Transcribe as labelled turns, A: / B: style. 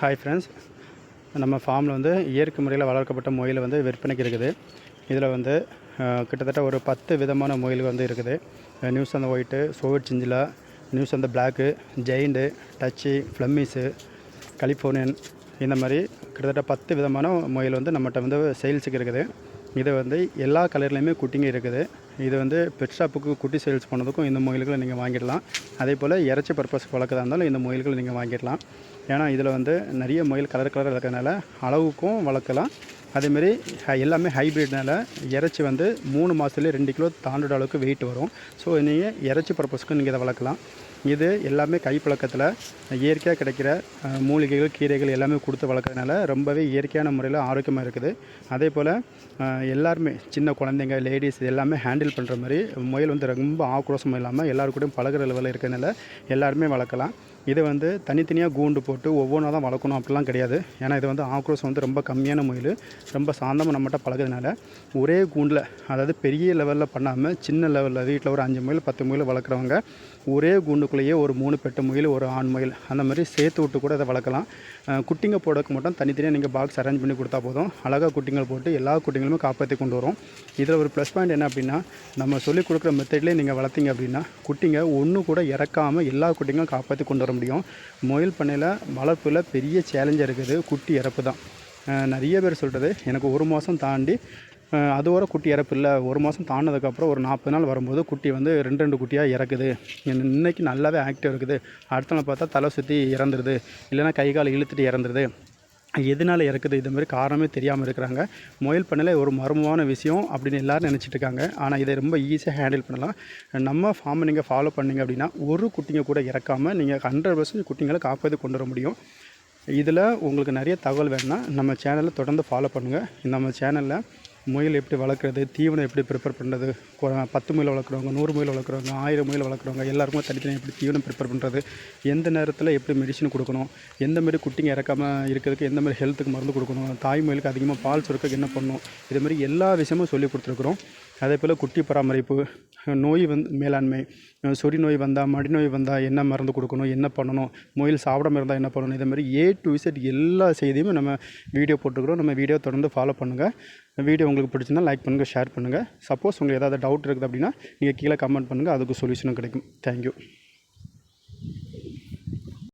A: Hi friends நம்ம ஃபார்மில் வந்து இயற்கை முறையில் வளர்க்கப்பட்ட முயல் வந்து விற்பனைக்கு இருக்குது. இதில் வந்து கிட்டத்தட்ட ஒரு பத்து விதமான முயல் வந்து இருக்குது. நியூஸ் அந்த ஒயிட்டு சோவிட் சிஞ்சிலா நியூஸ் அந்த black giant dutch Flemish Californian இந்த மாதிரி கிட்டத்தட்ட பத்து விதமான முயல் வந்து நம்மகிட்ட வந்து சேல்ஸுக்கு இருக்குது. இது வந்து எல்லா கலர்லேயுமே குட்டிங்க இருக்குது. இது வந்து பெட் ஷாப்புக்கு குட்டி சேல்ஸ் பண்ணதுக்கும் இந்த முயல்களை நீங்கள் வாங்கிடலாம். அதே போல் இறைச்சி பர்பஸ்க்கு வளர்க்குறதா இருந்தாலும் இந்த முயல்களை நீங்கள் வாங்கிடலாம். ஏன்னா இதில் வந்து நிறைய முயல் கலர் கலர் இருக்கிறதுனால அளவுக்கும் வளர்க்கலாம். அதேமாரி எல்லாமே ஹைப்ரிட்னால இறைச்சி வந்து மூணு மாதத்துலேயே ரெண்டு கிலோ தாண்டுற அளவுக்கு வெயிட் வரும். ஸோ நீங்கள் இறைச்சி பர்பஸ்க்கு நீங்கள் இதை வளர்க்கலாம். இது எல்லாமே கைப்பழக்கத்தில் இயற்கையாக கிடைக்கிற மூலிகைகள் கீரைகள் எல்லாமே கொடுத்து வளர்க்குறதுனால ரொம்பவே இயற்கையான முறையில் ஆரோக்கியமாக இருக்குது. அதே போல் எல்லாருமே சின்ன குழந்தைங்க லேடிஸ் எல்லாமே ஹேண்டில் பண்ணுற மாதிரி முயல் வந்து ரொம்ப ஆக்ரோஷமும் இல்லாமல் எல்லாருக்கூடையும் கூடயும் பழகுற லெவலில் இருக்கிறதுனால எல்லாருமே வளர்க்கலாம். இது வந்து தனித்தனியாக கூண்டு போட்டு ஒவ்வொன்றா தான் வளர்க்கணும் அப்படிலாம் கிடையாது. ஏன்னா இது வந்து ஆக்ரோஸ் வந்து ரொம்ப கம்மியான முயல் ரொம்ப சாந்தமாக நம்மகிட்ட பழகுறதுனால ஒரே கூண்டில் அதாவது பெரிய லெவலில் பண்ணாமல் சின்ன லெவலில் வீட்டில் ஒரு அஞ்சு முயல் பத்து முயல் வளர்க்குறவங்க ஒரே கூண்டுக்குள்ளேயே ஒரு மூணு பெட்டு முயல் ஒரு ஆண் முயல் அந்த மாதிரி சேர்த்து விட்டு கூட இதை வளர்க்கலாம். குட்டிங்க போடக்கு மட்டும் தனித்தனியாக நீங்கள் பாக்ஸ் அரேஞ்ச் பண்ணி கொடுத்தா போதும். அழகாக குட்டிங்கள் போட்டு எல்லா குட்டிங்களுமே காப்பாற்றி கொண்டு வரும். இதில் ஒரு ப்ளஸ் பாயிண்ட் என்ன அப்படின்னா நம்ம சொல்லிக் கொடுக்குற மெத்தட்லேயே நீங்கள் வளர்த்தீங்க அப்படின்னா குட்டிங்க ஒன்று கூட இறக்காமல் எல்லா குட்டிங்களும் காப்பாற்றி கொண்டு வர முடியும். முயல் பண்ணையில் வளர்ப்பில் பெரிய சேலஞ்சாக இருக்குது. குட்டி இறப்பு தான். நிறைய பேர் சொல்கிறது எனக்கு ஒரு மாதம் தாண்டி அதுவரை அதோட குட்டி இறப்பு இல்லை. ஒரு மாதம் தாண்டினதுக்கப்புறம் ஒரு நாற்பது நாள் வரும்போது குட்டி வந்து ரெண்டு ரெண்டு குட்டியாக இறக்குது. இன்றைக்கி இன்னைக்கு நல்லாவே ஆக்டிவ் இருக்குது. அடுத்த நாள் பார்த்தா தலை சுற்றி இறந்துருது. இல்லைன்னா கை கால் இழுத்துட்டு இறந்துருது. எதனால் இறக்குது இது மாதிரி காரணமே தெரியாமல் இருக்கிறாங்க. முயல் பண்ணல ஒரு மர்மமான விஷயம் அப்படின்னு எல்லோரும் நினச்சிட்டு இருக்காங்க. ஆனால் இதை ரொம்ப ஈஸியாக ஹேண்டில் பண்ணலாம். நம்ம ஃபார்மை நீங்கள் ஃபாலோ பண்ணீங்க அப்படின்னா ஒரு குட்டிங்க கூட இறக்காமல் நீங்கள் ஹண்ட்ரட் பர்சன்ட் குட்டிங்களை காப்பாற்றி கொண்டு வர முடியும். இதில் உங்களுக்கு நிறைய தகவல் வேணும்னா நம்ம சேனலை தொடர்ந்து ஃபாலோ பண்ணுங்கள் நம்ம சேனலில் முயல் எப்படி வளர்க்குறது தீவனம் எப்படி ப்ரிப்பேர் பண்ணுறது பத்து முயல் வளர்க்குறவங்க நூறு முயல் வளர்க்குறவங்க ஆயிரம் முயல் வளர்க்குறவங்க எல்லாருக்கும் தனித்தனியாக எப்படி தீவனம் ப்ரிப்பேர் பண்ணுறது எந்த நேரத்தில் எப்படி மெடிசன் கொடுக்கணும் எந்த மாதிரி குட்டிங்க இறக்காமல் இருக்கிறதுக்கு எந்த மாதிரி ஹெல்த்துக்கு மருந்து கொடுக்கணும் தாய் முயலுக்கு அதிகமாக பால் சுருக்க என்ன பண்ணணும் இது மாதிரி எல்லா விஷயமும் சொல்லி கொடுத்துருக்குறோம். அதே போல் குட்டி பராமரிப்பு நோய் வந்து மேலாண்மை சொறி நோய் வந்தால் மடி நோய் வந்தால் என்ன மருந்து கொடுக்கணும் என்ன பண்ணணும் முயல் சாப்பிடாம இருந்தால் என்ன பண்ணணும் இதே மாதிரி ஏ டு விசட் எல்லா செய்தியுமே நம்ம வீடியோ போட்டுக்கிறோம் நம்ம வீடியோ தொடர்ந்து ஃபாலோ பண்ணுங்கள் வீடியோ உங்களுக்கு பிடிச்சிருந்தா லைக் பண்ணுங்கள் ஷேர் பண்ணுங்கள் சப்போஸ் உங்களுக்கு ஏதாவது டவுட் இருக்குது அப்படின்னா நீங்கள் கீழே கமெண்ட் பண்ணுங்கள் அதுக்கு சொல்யூஷனும் கிடைக்கும். தேங்க்யூ